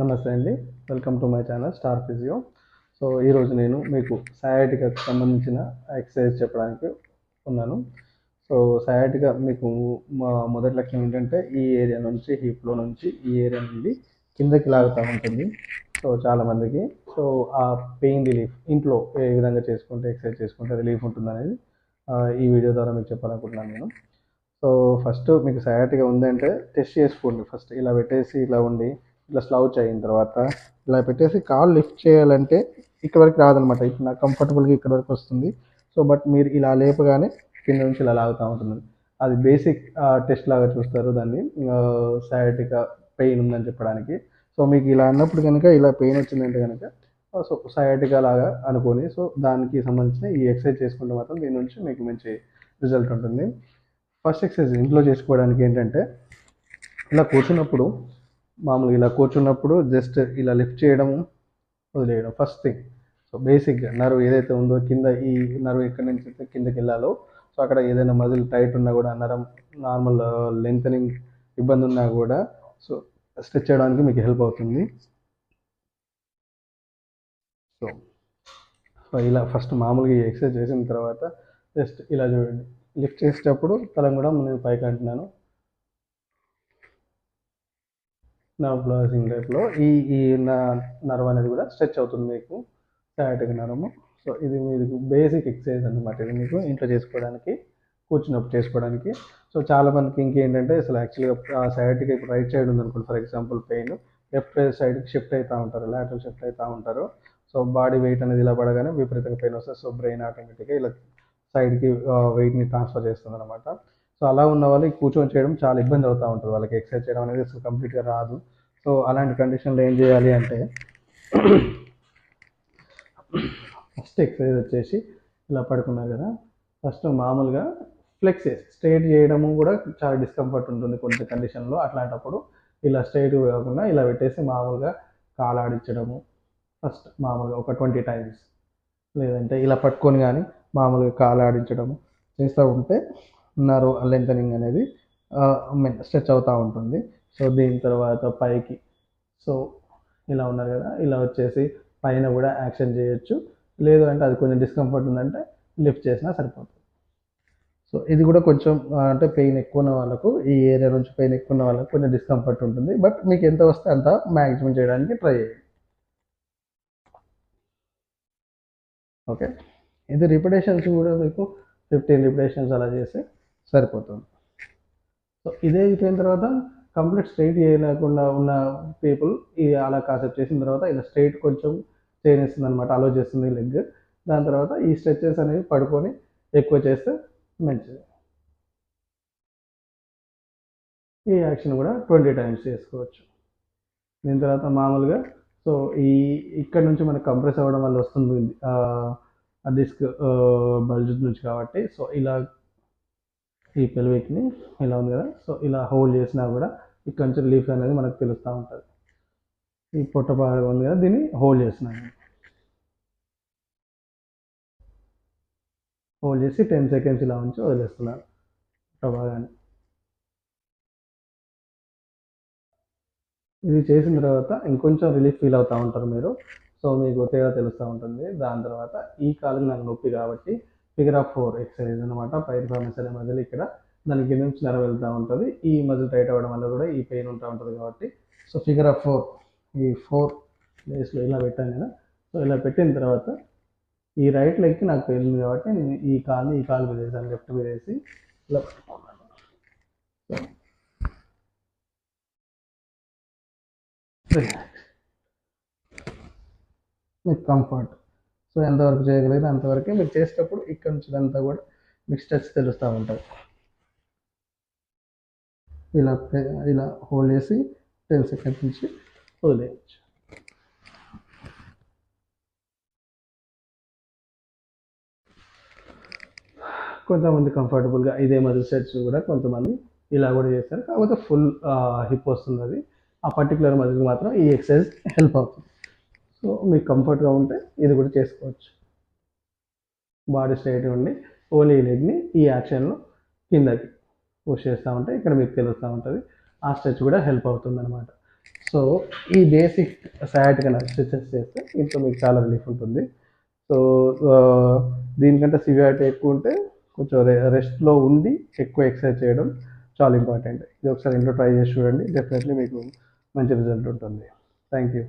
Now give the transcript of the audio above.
నమస్తే అండి. Welcome to my channel star physio so ఈరోజు నేను మీకు సయాటికకు సంబంధించిన ఎక్సర్సైజ్ చెప్పడానికి ఉన్నాను. సో సయాటిక మీకు మా మొదటి లక్ష్యం ఏంటంటే ఈ ఏరియా నుంచి హిప్లో నుంచి ఈ ఏరియా నుండి కిందకి లాగుతూ ఉంటుంది. సో చాలామందికి సో ఆ పెయిన్ రిలీఫ్ ఇంట్లో ఏ విధంగా చేసుకుంటే ఎక్సర్సైజ్ చేసుకుంటే రిలీఫ్ ఉంటుంది అనేది ఈ వీడియో ద్వారా మీకు చెప్పాలనుకుంటున్నాను నేను. సో ఫస్ట్ మీకు సయాటిగా ఉందంటే టెస్ట్ చేసుకోండి ఫస్ట్ ఇలా పెట్టేసి ఇలా ఉండి ఇట్లా స్లౌచ్ అయిన తర్వాత ఇలా పెట్టేసి కాల్ లిఫ్ట్ చేయాలంటే ఇక్కడ వరకు రాదనమాట ఇప్పుడు నాకు కంఫర్టబుల్గా ఇక్కడ వరకు వస్తుంది. సో బట్ మీరు ఇలా లేపగానే కింద నుంచి ఇలా లాగుతూ ఉంటుంది. అది బేసిక్ టెస్ట్ లాగా చూస్తారు దాన్ని. సయాటిక పెయిన్ ఉందని చెప్పడానికి. సో మీకు ఇలా అన్నప్పుడు కనుక ఇలా పెయిన్ వచ్చిందంటే కనుక సో సయాటికా లాగా అనుకొని సో దానికి సంబంధించిన ఈ ఎక్సర్సైజ్ చేసుకుంటే మాత్రం దీని నుంచి మీకు మంచి రిజల్ట్ ఉంటుంది. ఫస్ట్ ఎక్సర్సైజ్ ఇంట్లో చేసుకోవడానికి ఏంటంటే ఇలా కూర్చున్నప్పుడు మామూలుగా ఇలా కూర్చున్నప్పుడు జస్ట్ ఇలా లిఫ్ట్ చేయడం వదిలేయడం ఫస్ట్ థింగ్ సో బేసిక్గా నర్వ్ ఏదైతే ఉందో కింద ఈ నర్వ్ ఎక్కడి నుంచి అయితే కిందకి వెళ్ళాలో సో అక్కడ ఏదైనా మజిల్ టైట్ ఉన్నా కూడా నరం నార్మల్ లెంతనింగ్ uh, ఇబ్బంది ఉన్నా కూడా సో స్ట్రెచ్ చేయడానికి మీకు హెల్ప్ అవుతుంది. సో సో ఇలా ఫస్ట్ మామూలుగా ఎక్సర్సైజ్ చేసిన తర్వాత జస్ట్ ఇలా చూడండి. లిఫ్ట్ చేసేటప్పుడు తలం కూడా నేను పైకి అంటున్నాను. నర్వ్ బ్లాసింగ్ టైప్లో ఈ ఈ నర్వ్ అనేది కూడా స్ట్రెచ్ అవుతుంది మీకు. సయాటిక్ నరము. సో ఇది మీకు బేసిక్ ఎక్సర్సైజ్ అనమాట ఇది మీకు ఇంట్లో చేసుకోవడానికి కూర్చున్నప్పుడు చేసుకోవడానికి. సో చాలామందికి ఇంకేంటంటే అసలు యాక్చువల్గా సైడ్కి ఇప్పుడు రైట్ సైడ్ ఉందనుకోండి ఫర్ ఎగ్జాంపుల్ పెయిన్ లెఫ్ట్ సైడ్కి షిఫ్ట్ అవుతూ ఉంటారు లాటరల్ షిఫ్ట్ అవుతూ ఉంటారు. సో బాడీ వెయిట్ అనేది ఇలా పడగానే విపరీతంగా పెయిన్ వస్తుంది. సో బ్రెయిన్ ఆటోమేటిక్గా ఇలా సైడ్కి వెయిట్ని ట్రాన్స్ఫర్ చేస్తుంది అనమాట సో అలా ఉన్న వాళ్ళు కూర్చొని చేయడం చాలా ఇబ్బంది అవుతూ ఉంటుంది. వాళ్ళకి ఎక్సర్సైజ్ చేయడం అనేది అసలు కంప్లీట్గా రాదు. సో అలాంటి కండిషన్లో ఏం చేయాలి అంటే ఫస్ట్ ఎక్సర్సైజ్ వచ్చేసి ఇలా పడుకున్నారు కదా. ఫస్ట్ మామూలుగా ఫ్లెక్స్ చేసి స్ట్రైట్ చేయడము కూడా చాలా డిస్కంఫర్ట్ ఉంటుంది కొన్ని కండిషన్లో అట్లాంటప్పుడు ఇలా స్ట్రైట్ కాకుండా ఇలా పెట్టేసి మామూలుగా కాలాడించడము ఫస్ట్ మామూలుగా ఒక ట్వంటీ టైమ్స్ లేదంటే ఇలా పట్టుకొని కానీ మామూలుగా కాలాడించడము చేస్తూ ఉంటే నర్వ్ లెంతనింగ్ అనేది స్ట్రెచ్ అవుతూ ఉంటుంది. సో దీని తర్వాత పైకి సో ఇలా ఉన్నారు కదా ఇలా వచ్చేసి పైన కూడా యాక్షన్ చేయొచ్చు. లేదు అంటే అది కొంచెం డిస్కంఫర్ట్ ఉందంటే లిఫ్ట్ చేసినా సరిపోతుంది. సో ఇది కూడా కొంచెం అంటే పెయిన్ ఎక్కువ ఉన్న వాళ్ళకు ఈ ఏరియా నుంచి పెయిన్ ఎక్కువ ఉన్న వాళ్ళకు కొంచెం డిస్కంఫర్ట్ ఉంటుంది. బట్ మీకు ఎంత వస్తే అంత మ్యాక్సిమం చేయడానికి ట్రై చేయండి. ఓకే ఇది రిపిటేషన్స్ కూడా మీకు ఫిఫ్టీన్ రిపిటేషన్స్ అలా చేస్తే సరిపోతుంది. సో ఇదే అయిపోయిన తర్వాత కంప్లీట్ స్ట్రైట్ చేయలేకుండా ఉన్న పీపుల్ ఇది అలా కాసేపు చేసిన తర్వాత ఇలా స్ట్రైట్ కొంచెం చేయనిస్తుంది అనమాట అలో చేస్తుంది లెగ్ దాని తర్వాత ఈ స్ట్రెచెస్ అనేవి పడుకొని ఎక్కువ చేస్తే మంచిది. ఈ యాక్షన్ కూడా ట్వంటీ టైమ్స్ చేసుకోవచ్చు. దీని తర్వాత మామూలుగా సో ఈ ఇక్కడ నుంచి మనకు కంప్రెస్ అవ్వడం వల్ల వస్తుంది డిస్క్ బల్జ్ నుంచి కాబట్టి సో ఇలా ఈ పెల్విక్ని ఇలా ఉంది కదా. సో ఇలా హోల్డ్ చేసినా కూడా ఇక్కడ నుంచి రిలీఫ్ అనేది మనకు తెలుస్తూ ఉంటుంది. ఈ పొట్ట భాగం ఉంది కదా దీన్ని హోల్డ్ చేసినాను హోల్డ్ చేసి టెన్ సెకండ్స్ ఇలా ఉంచి వదిలేస్తున్నాను పొట్ట భాగాన్ని. ఇది చేసిన తర్వాత ఇంకొంచెం రిలీఫ్ ఫీల్ అవుతూ ఉంటారు మీరు. సో మీకు తేడా తెలుస్తూ ఉంటుంది. దాని తర్వాత ఈ కాలుకి నాకు నొప్పి కాబట్టి ఫిగర్ ఆఫ్ ఫోర్ ఎక్సర్సైజ్ అనమాట పైర్ఫార్మెన్స్ అనే మజిల్ ఇక్కడ దాని కింద నుంచి నెర వెళ్తూ ఉంటుంది. ఈ మజిల్ టైట్ అవ్వడం వల్ల కూడా ఈ పెయిన్ ఉంటూ ఉంటుంది కాబట్టి. సో ఫిగర్ ఆఫ్ ఫోర్ ఈ ఫోర్ ప్లేస్లో ఇలా పెట్టాను కదా. సో ఇలా పెట్టిన తర్వాత ఈ రైట్ లెగ్కి నాకు వెళ్ళింది కాబట్టి నేను ఈ కాలు ఈ కాలు మీద వేసాను లెఫ్ట్ మీద వేసి ఇలా పట్టుకున్నాను. కంఫర్ట్. సో ఎంతవరకు చేయగలిగితే అంతవరకు మీరు చేసేటప్పుడు ఇక్కడ నుంచి అంతా కూడా మీకు స్ట్రెచ్ తెలుస్తూ ఉంటుంది ఇలా ఇలా హోల్డ్ చేసి టెన్ సెకండ్స్ నుంచి వదిలేయచ్చు. కొంతమంది కంఫర్టబుల్గా ఇదే మజిల్ సెట్స్ కూడా కొంతమంది ఇలా కూడా చేస్తారు. కాకపోతే ఫుల్ హిప్ వస్తుంది అది ఆ పర్టికులర్ మజిల్కి మాత్రం ఈ ఎక్సర్సైజ్ హెల్ప్ అవుతుంది. సో మీకు కంఫర్ట్గా ఉంటే ఇది కూడా చేసుకోవచ్చు. బాడీ స్ట్రైట్ ఉండి ఓన్లీ లెగ్ని ఈ యాక్షన్లో కిందకి పుష్ చేస్తూ ఉంటే ఇక్కడ మీకు తెలుస్తూ ఉంటుంది. ఆ స్ట్రెచ్ కూడా హెల్ప్ అవుతుంది అనమాట సో ఈ బేసిక్ సయాటిక్ స్ట్రెచెస్ చేస్తే ఇంట్లో మీకు చాలా రిలీఫ్ ఉంటుంది. సో దీనికంటే సివియారిటీ ఎక్కువ ఉంటే కొంచెం రెస్ట్లో ఉండి ఎక్కువ ఎక్సర్సైజ్ చేయడం చాలా ఇంపార్టెంట్. ఇది ఒకసారి ఇంట్లో ట్రై చేసి చూడండి. డెఫినెట్లీ మీకు మంచి రిజల్ట్ ఉంటుంది. Thank you